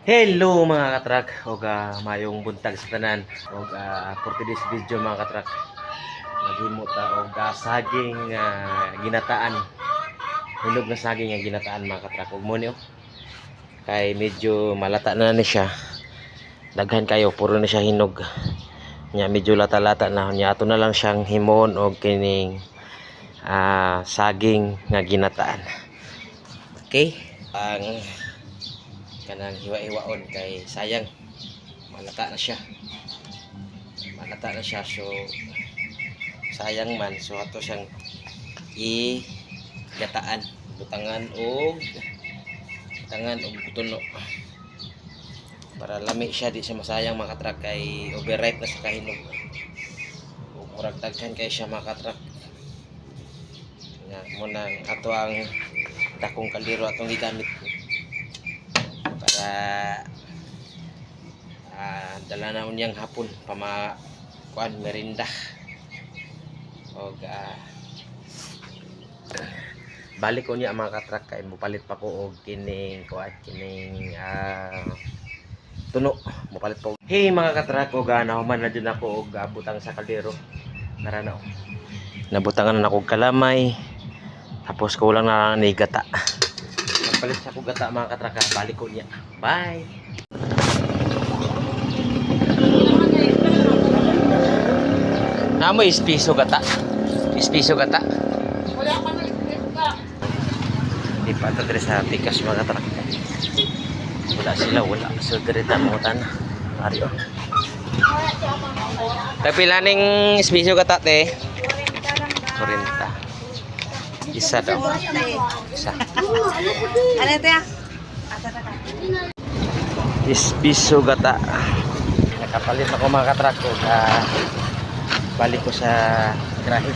Hello mga katrak. Og ah, mayong buntag sa tanan. Og ah, for today's video mga katrak naghimo ta og ah, saging ah, ginataan. Hinog na saging nga ginataan mga katrak. Og mo ni oh. kay medyo malata na ni siya. Daghan kayo puro na siya hinog. Nya medyo lata-lata na. Nya ato na lang siyang himon og kining ah, saging nga ginataan. Okay? Ang kanang hiwa-hiwaon kay sayang. Malata na siya. Malata na siya so sayang man. So ato siyang i gataan butangan o butangan o butuno. Para lami siya di siya masayang makatrak kay overripe na sa kahinog o murag daghan kay siya makatrak nga mo nang ato ang dakong kaliro atong gigamit para ah, dala na unyang hapon pama kuan merinda. Og ah, balik ko niya mga katrak kay mupalit pa ko og kining kuan kining ah, tuno. Mupalit pa hey mga katrak og uh, nahuman na dyan ako og ah, butang sa kaldero. Narana oh. nabutangan na ako kalamay. Tapos na lang ni gata Nagpalit sa ko gata mga katraka. Balik ko niya. Bye! Namo ispiso gata. Ispiso gata. Wala ka na ka. Di pa ito diri sa pikas mga katraka. Wala sila, wala. So diri ta mga tan. Ari oh. Kapila ning ispiso gata te. 40. Isa daw. Isa. Ano ito ya? Ispiso gata. Nakapalit ako mga katrak ko. Ah, balik ko sa grahe.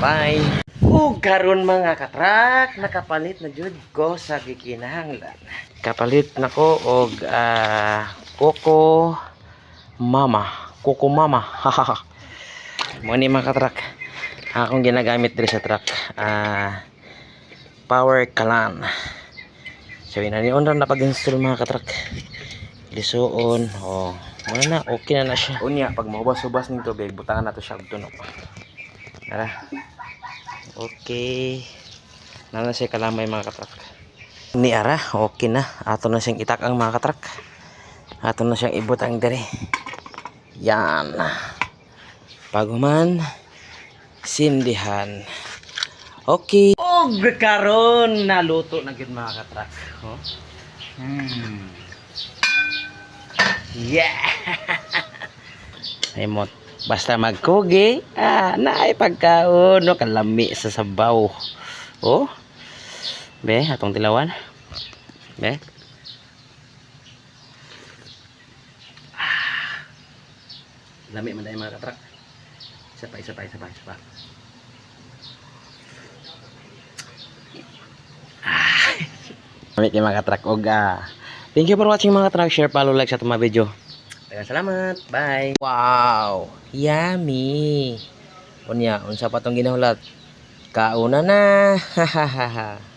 Bye. Ug karon mga katrak, nakapalit na jud ko sa gikinahanglan. Kapalit na ko og ah, Coco Mama. Coco Mama. Mo ni mga katrak. Akong ginagamit diri sa truck. Ah, Power Kalan. So inanion ra na pag-install mga katrak. Lisuon. Oh, wala na okay na na siya. Unya pag maubas-ubas ning tubig, butangan nato siya og tunog. Tara. Okay. Nana siya kalamay mga katrak. Ni ara, okay na. Ato na siyang itak ang mga katrak. Ato na siyang ibutang dire. Yan. Paguman sindihan. Okay. Og karon naluto na gid mga katrak. Oh. Hmm. Yeah. Ay mo basta magkugi, ah, naay pagkaon no kalami sa sabaw. Oh. Be, atong tilawan. Be. Ah. Lami man dai mga katrak. Isa pa, isa pa, isa pa, isa pa. Kami kay mga katrak og ah, Thank you for watching mga katrak. Share, follow, like sa itong mga video. Daghang salamat. Bye. Wow. Yummy. Unya, unsa pa tong ginahulat? Kauna na. Hahaha.